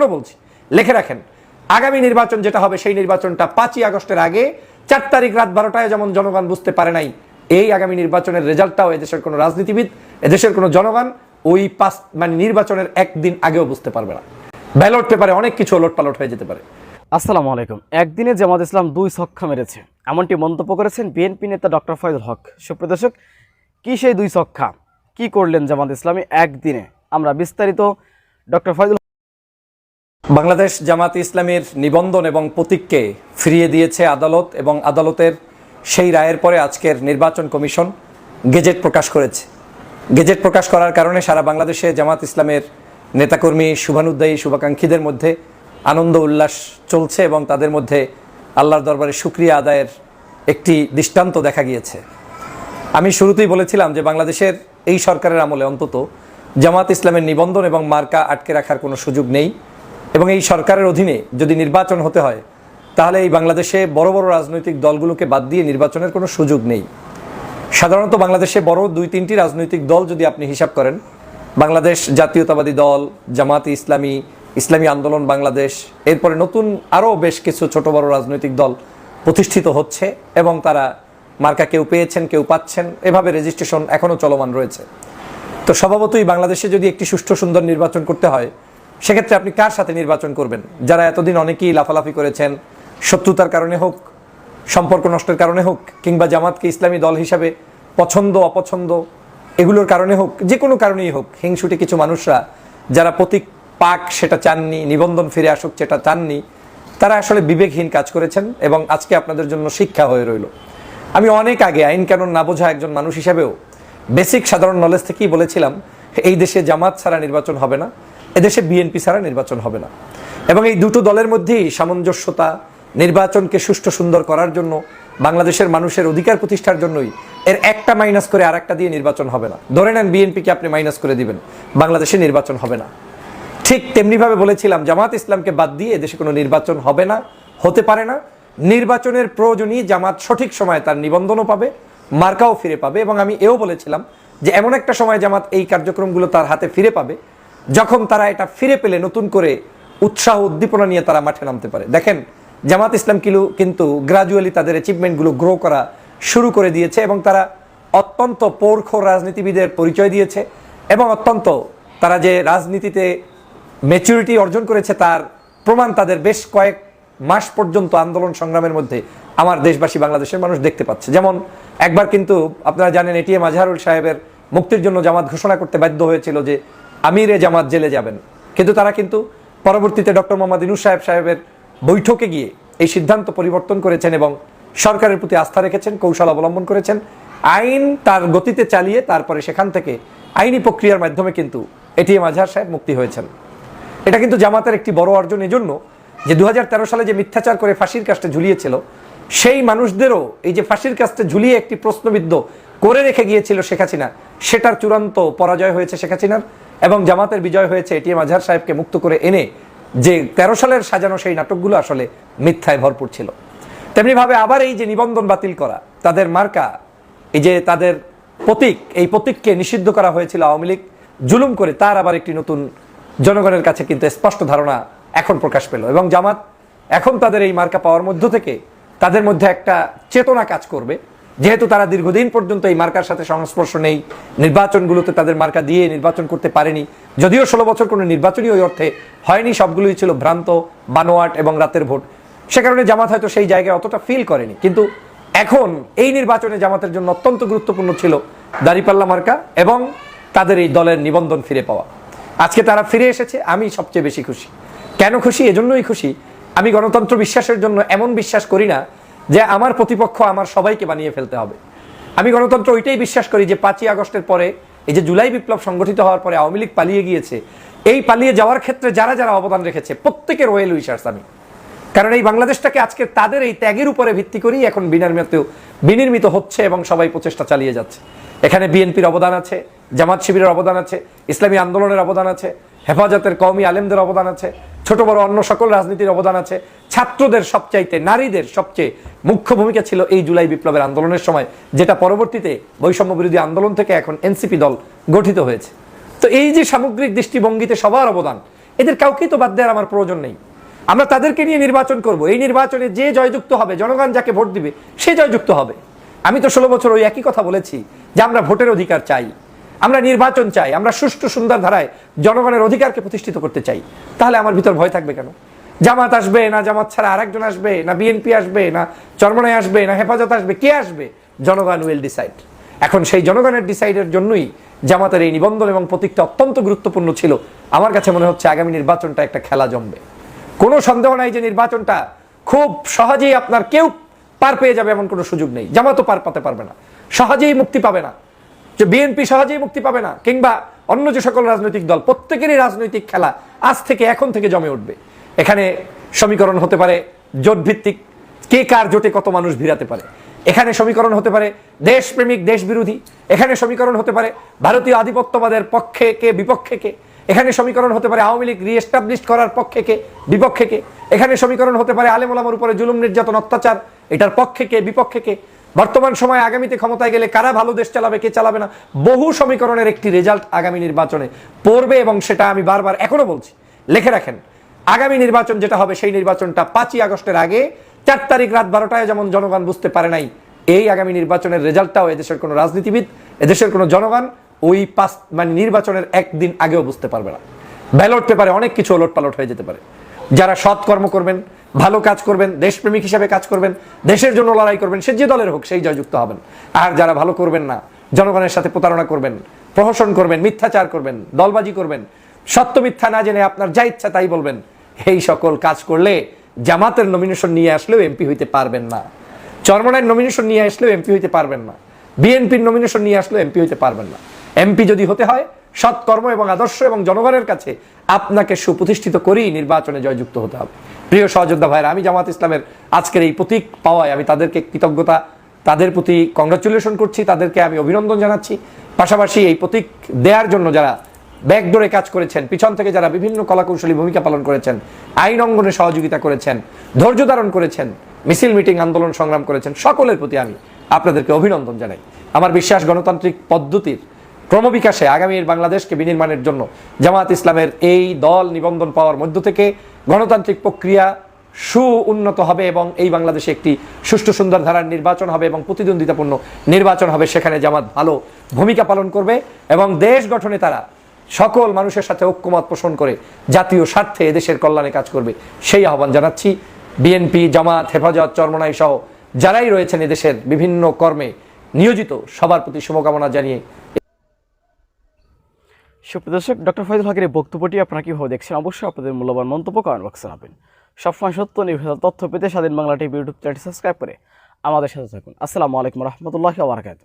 আবারও বলছি। লিখে রাখেন, আগামী নির্বাচন যেটা হবে সেই নির্বাচনটা পাঁচই আগস্টের আগে, চার তারিখ রাত বারোটায় যেমন জনগণ বুঝতে পারে নাই, এই আগামী নির্বাচনের রেজাল্টটাও এদেশের কোনো রাজনীতিবিদ, এদেশের কোনো জনগণ ওই পাঁচ মানে নির্বাচনের একদিন আগেও বুঝতে পারবে না। ব্যালট পেপারে অনেক কিছু ওলট পালট হয়ে যেতে পারে। আসসালামু আলাইকুম। একদিনে জামাত ইসলাম দুই ছক্কা মেরেছে। এমনটি মন্তব্য করেছেন বিএনপি নেতা ডক্টর ফয়জুল হক। সুপ্রদর্শক কি সেই দুই ছক্কা? কি করলেন জামাত ইসলামী একদিনে? আমরা বিস্তারিত ডক্টর ফয়জুল বাংলাদেশ জামাত ইসলামের নিবন্ধন এবং প্রতীককে ফিরিয়ে দিয়েছে আদালত এবং আদালতের সেই রায়ের পরে আজকের নির্বাচন কমিশন গেজেট প্রকাশ করেছে। গেজেট প্রকাশ করার কারণে সারা বাংলাদেশে জামাত ইসলামের নেতাকর্মী শুভানুদ্দায়ী শুভাকাঙ্ক্ষীদের মধ্যে আনন্দ উল্লাস চলছে এবং তাদের মধ্যে আল্লাহর দরবারে সুক্রিয়া আদায়ের একটি দৃষ্টান্ত দেখা গিয়েছে। আমি শুরুতেই বলেছিলাম যে বাংলাদেশের এই সরকারের আমলে অন্তত জামাত ইসলামের নিবন্ধন এবং মার্কা আটকে রাখার কোনো সুযোগ নেই। এবং এই সরকারের অধীনে যদি নির্বাচন হতে হয়, তাহলে এই বাংলাদেশে বড় বড় রাজনৈতিক দলগুলোকে বাদ দিয়ে নির্বাচনের কোনো সুযোগ নেই। সাধারণত বাংলাদেশে বড় দুই তিনটি রাজনৈতিক দল যদি আপনি হিসাব করেন, বাংলাদেশ জাতীয়তাবাদী দল, জামাত ইসলামী ইসলামী আন্দোলন বাংলাদেশ, এরপরে নতুন আরও বেশ কিছু ছোট বড় রাজনৈতিক দল প্রতিষ্ঠিত হচ্ছে এবং তারা মার্কা কেউ পেয়েছেন, কেউ পাচ্ছেন, এভাবে রেজিস্ট্রেশন এখনও চলমান রয়েছে। তো স্বভাবতই বাংলাদেশে যদি একটি সুষ্ঠু সুন্দর নির্বাচন করতে হয় সেক্ষেত্রে আপনি কার সাথে নির্বাচন করবেন? যারা এতদিন অনেকেই লাফালাফি করেছেন, শত্রুতার কারণে হোক, সম্পর্ক নষ্টের কারণে হোক, কিংবা জামাতকে ইসলামী দল হিসাবে পছন্দ, অপছন্দ, এগুলোর কারণে হোক, যে কোনো কারণেই হোক, হিংসুটে কিছু মানুষরা যারা প্রতীক পাক সেটা চাননি, নিবন্ধন ফিরে আসুক সেটা চাননি, তারা আসলে বিবেকহীন কাজ করেছেন এবং আজকে আপনাদের জন্য শিক্ষা হয়ে রইল। আমি অনেক আগে আইন কানুন না বোঝা একজন মানুষ হিসাবেও বেসিক সাধারণ নলেজ থেকেই বলেছিলাম, এই দেশে জামাত ছাড়া নির্বাচন হবে না। এদেশে বিএনপি ছাড়া নির্বাচন হবে না। এবং এই দুটো দলের মধ্যেই সামঞ্জস্যতা, নির্বাচনকে সুষ্ঠু সুন্দর করার জন্য, বাংলাদেশের মানুষের অধিকার প্রতিষ্ঠার জন্যই এর একটা মাইনাস করে আর একটা দিয়ে নির্বাচন হবে না। ধরে নেন বিএনপিকে আপনি মাইনাস করে দিবেন, বাংলাদেশে নির্বাচন হবে না। ঠিক তেমনিভাবে বলেছিলাম, জামাত ইসলামকে বাদ দিয়ে এদেশে কোনো নির্বাচন হবে না, হতে পারে না। নির্বাচনের প্রয়োজনই জামাত সঠিক সময়ে তার নিবন্ধনও পাবে, মার্কাও ফিরে পাবে। এবং আমি এও বলেছিলাম যে, এমন একটা সময় জামাত এই কার্যক্রমগুলো তার হাতে ফিরে পাবে যখন তারা এটা ফিরে পেলে, নতুন করে উৎসাহ উদ্দীপনা নিয়ে তারা মাঠে নামতে পারে। দেখেন, জামাত ইসলাম কিলু কিন্তু গ্রাজুয়ালি তাদের অ্যাচিভমেন্টগুলো গ্রো করা শুরু করে দিয়েছে এবং তারা অত্যন্ত পৌরখ রাজনীতিবিদের পরিচয় দিয়েছে এবং অত্যন্ত তারা যে রাজনীতিতে ম্যাচুরিটি অর্জন করেছে তার প্রমাণ তাদের বেশ কয়েক মাস পর্যন্ত আন্দোলন সংগ্রামের মধ্যে আমার দেশবাসী বাংলাদেশের মানুষ দেখতে পাচ্ছে। যেমন, একবার কিন্তু আপনারা জানেন এটিএম আজহারুল সাহেবের মুক্তির জন্য জামাত ঘোষণা করতে বাধ্য হয়েছিল যে আমিরে জামাত জেলে যাবেন। কিন্তু তারা কিন্তু পরবর্তীতে ডক্টর মোহাম্মদ ইনুস সাহেব সাহেবের বৈঠকে গিয়ে এই সিদ্ধান্ত পরিবর্তন করেছেন এবং সরকারের প্রতি আস্থা রেখেছেন, কৌশল অবলম্বন করেছেন। আইন তার গতিতে চালিয়ে তারপরে সেখান থেকে আইনি প্রক্রিয়ার মাধ্যমে কিন্তু এটিএম আজহার সাহেব মুক্তি হয়েছেন। এটা কিন্তু জামাতের একটি বড় অর্জন এজন্য যে দু হাজার তেরো সালে যে মিথ্যাচার করে ফাঁসির কাজটা ঝুলিয়েছিল, সেই মানুষদেরও এই যে ফাঁসির কাজটা ঝুলিয়ে একটি প্রশ্নবিদ্ধ করে রেখে গিয়েছিল শেখ হাসিনা সেটার চূড়ান্ত পরাজয় হয়েছে শেখ হাসিনার এবং জামাতের বিজয় হয়েছে এটিএম আজহার সাহেবকে মুক্ত করে এনে যে তেরো সালের সাজানো সেই নাটকগুলো আসলে মিথ্যায় ভরপুর ছিল। তেমনিভাবে আবার এই যে নিবন্ধন বাতিল করা, তাদের মার্কা, এই যে তাদের প্রতীক, এই প্রতীককে নিষিদ্ধ করা হয়েছিল আওয়ামী লীগ, জুলুম করে তার আবার একটি নতুন জনগণের কাছে কিন্তু স্পষ্ট ধারণা এখন প্রকাশ পেল এবং জামাত এখন তাদের এই মার্কা পাওয়ার মধ্য থেকে তাদের মধ্যে একটা চেতনা কাজ করবে। যেহেতু তারা দীর্ঘদিন পর্যন্ত এই মার্কার সাথে সংস্পর্শ নেই, নির্বাচনগুলোতে তাদের মার্কা দিয়ে নির্বাচন করতে পারেনি, যদিও ষোলো বছর কোনো নির্বাচনই ওই অর্থে হয়নি, সবগুলোই ছিল ভ্রান্ত, বানোয়াট এবং রাতের ভোট। সে কারণে জামাত হয়তো সেই জায়গায় অতটা ফিল করেনি। কিন্তু এখন এই নির্বাচনে জামাতের জন্য অত্যন্ত গুরুত্বপূর্ণ ছিল দাঁড়িপাল্লা মার্কা এবং তাদের এই দলের নিবন্ধন ফিরে পাওয়া। আজকে তারা ফিরে এসেছে, আমি সবচেয়ে বেশি খুশি। কেন খুশি? এজন্যই খুশি। আমি গণতন্ত্র বিশ্বাসের জন্য এমন বিশ্বাস করি না যে আমার প্রতিপক্ষ আমার সবাইকে বানিয়ে ফেলতে হবে। আমি গণতন্ত্র ওইটাই বিশ্বাস করি যে পাঁচই আগস্টের পরে, এই যে জুলাই বিপ্লব সংগঠিত হওয়ার পরে আওয়ামী লীগ পালিয়ে গিয়েছে, এই পালিয়ে যাওয়ার ক্ষেত্রে যারা যারা অবদান রেখেছে, প্রত্যেকের ওয়েল উইশার্স আমি। কারণ এই বাংলাদেশটাকে আজকে তাদের এই ত্যাগের উপরে ভিত্তি করেই এখন বিনির্মিত বিনির্মিত হচ্ছে এবং সবাই প্রচেষ্টা চালিয়ে যাচ্ছে। এখানে বিএনপির অবদান আছে, জামাত শিবিরের অবদান আছে, ইসলামী আন্দোলনের অবদান আছে, হেফাজতের কওমি আলেমদের অবদান আছে ছোট বড় অন্য সকল রাজনীতির অবদান আছে। ছাত্রদের সবচাইতে, নারীদের সবচেয়ে মুখ্য ভূমিকা ছিল এই জুলাই বিপ্লবের আন্দোলনের সময়, যেটা পরবর্তীতে বৈষম্য বিরোধী আন্দোলন থেকে এখন এনসিপি দল গঠিত হয়েছে। তো এই যে সামগ্রিক দৃষ্টিভঙ্গিতে সবার অবদান, এদের কাউকেই তো বাদ দেওয়ার আমার প্রয়োজন নেই। আমরা তাদেরকে নিয়ে নির্বাচন করব। এই নির্বাচনে যে জয়যুক্ত হবে, জনগণ যাকে ভোট দিবে, সে জয়যুক্ত হবে। আমি তো ষোলো বছর ওই একই কথা বলেছি যে আমরা ভোটের অধিকার চাই। আমরা নির্বাচন চাই, আমরা সুষ্ঠু সুন্দর ধারায় জনগণের অধিকারকে প্রতিষ্ঠিত করতে চাই, তাহলে আমার ভিতর ভয় থাকবে কেন? জামাত আসবে না জামাত ছাড়া আরেকজন আসবে, না বিএনপি আসবে, না চরমনায় আসবে, না হেফাজত আসবে, কে আসবে? জনগণ উইল ডিসাইড এখন সেই জনগণের ডিসাইডের জন্যই জামাতের এই নিবন্ধন এবং প্রতীকটা অত্যন্ত গুরুত্বপূর্ণ ছিল। আমার কাছে মনে হচ্ছে আগামী নির্বাচনটা একটা খেলা জমবে। কোনো সন্দেহ নাই যে নির্বাচনটা খুব সহজেই আপনার কেউ পার পেয়ে যাবে এমন কোনো সুযোগ নেই। জামাতও পার পাতে পারবে না। সহজেই মুক্তি পাবে না। যে বিএনপি সহজেই মুক্তি পাবে না, কিংবা অন্য যে সকল রাজনৈতিক দল, প্রত্যেকেরই রাজনৈতিক খেলা আজ থেকে এখন থেকে জমে উঠবে। এখানে সমীকরণ হতে পারে জোট ভিত্তিক কে কার জোটে কত মানুষ ভিড়াতে পারে। এখানে সমীকরণ হতে পারে দেশপ্রেমিক দেশ বিরোধী এখানে সমীকরণ হতে পারে ভারতীয় আধিপত্যবাদের পক্ষে কে, বিপক্ষে কে। এখানে সমীকরণ হতে পারে আওয়ামী লীগ রিএস্টাবলিশ করার পক্ষে কে, বিপক্ষে কে। এখানে সমীকরণ হতে পারে আলেমুলামার উপরে জুলুম, নির্যাতন, অত্যাচার, এটার পক্ষে কে, বিপক্ষে কে। বর্তমান সময়ে আগামীতে ক্ষমতায় গেলে কারা ভালো দেশ চালাবে, কে চালাবে না, বহু সমীকরণের একটি রেজাল্ট আগামী নির্বাচনে পড়বে এবং সেটা আমি বারবার এখনও বলছি। লিখে রাখেন, আগামী নির্বাচন যেটা হবে সেই নির্বাচনটা পাঁচই আগস্টের আগে, চার তারিখ রাত বারোটায় যেমন জনগণ বুঝতে পারে নাই, এই আগামী নির্বাচনের রেজাল্টটাও এদেশের কোনো রাজনীতিবিদ, এদেশের কোনো জনগণ ওই পাঁচ মানে নির্বাচনের একদিন আগেও বুঝতে পারবে না। ব্যালট পেপারে অনেক কিছু ওলট পালট হয়ে যেতে পারে। যারা সৎ কর্ম করবেন ভালো কাজ করবেন, দেশপ্রেমিক হিসাবে কাজ করবেন, দেশের জন্য লড়াই করবেন, সে যে দলের হোক সেই জয়যুক্ত হবেন। আর যারা ভালো করবেন না, জনগণের সাথে প্রতারণা করবেন, প্রহসন করবেন, মিথ্যাচার করবেন, দলবাজি করবেন, সত্য মিথ্যা না জেনে আপনার যা ইচ্ছা তাই বলবেন, এই সকল কাজ করলে জামাতের নমিনেশন নিয়ে আসলেও এমপি হইতে পারবেন না। চরমনায় নমিনেশন নিয়ে আসলেও এমপি হইতে পারবেন না। বিএনপির নমিনেশন নিয়ে আসলেও এমপি হইতে পারবেন না। এমপি যদি হতে হয়, সৎকর্ম এবং আদর্শ এবং জনগণের কাছে আপনাকে সুপ্রতিষ্ঠিত করেই নির্বাচনে জয়যুক্ত হতে হবে। প্রিয় সহযোদ্ধা ভাইরা, আমি জামাত ইসলামের আজকের এই প্রতীক পাওয়ায় আমি তাদেরকে কৃতজ্ঞতা, তাদের প্রতি কংগ্রাচুলেশন করছি, তাদেরকে আমি অভিনন্দন জানাচ্ছি। পাশাপাশি এই প্রতীক দেওয়ার জন্য যারা ব্যাকডোরে কাজ করেছেন, পিছন থেকে যারা বিভিন্ন কলাকৌশলী ভূমিকা পালন করেছেন, আইন অঙ্গনে সহযোগিতা করেছেন, ধৈর্য ধারণ করেছেন, মিছিল, মিটিং, আন্দোলন, সংগ্রাম করেছেন, সকলের প্রতি আমি আপনাদেরকে অভিনন্দন জানাই। আমার বিশ্বাস গণতান্ত্রিক পদ্ধতির ক্রমবিকাশে আগামীর বাংলাদেশকে বিনির্মাণের জন্য জামাত ইসলামের এই দল নিবন্ধন পাওয়ার মধ্য থেকে গণতান্ত্রিক প্রক্রিয়া সু উন্নত হবে এবং এই বাংলাদেশে একটি সুষ্ঠু সুন্দর ধারার নির্বাচন হবে এবং প্রতিদ্বন্দ্বিতাপূর্ণ নির্বাচন হবে, সেখানে জামাত ভালো ভূমিকা পালন করবে এবং দেশ গঠনে তারা সকল মানুষের সাথে ঐক্যমত পোষণ করে জাতীয় স্বার্থে এদেশের কল্যাণে কাজ করবে, সেই আহ্বান জানাচ্ছি। বিএনপি, জামাত, হেফাজত, চরমনাই সহ যারাই রয়েছেন এদেশের বিভিন্ন কর্মে নিয়োজিত সবার প্রতি শুভকামনা জানিয়ে সুপ্রদর্শক ডক্টর ফয়জুল হকের এই বক্তব্যটি আপনারা কীভাবে দেখছেন? অবশ্যই আপনাদের মূল্যবান মন্তব্য কমেন্ট বক্সে জানাবেন। সবসময় সত্য, নির্ভেজাল তথ্য পেতে স্বাধীন বাংলা টিভি ইউটিউব চ্যানেলটি সাবস্ক্রাইব করে আমাদের সাথে থাকুন। আসসালামু আলাইকুম রহমতুল্লাহ বারকাত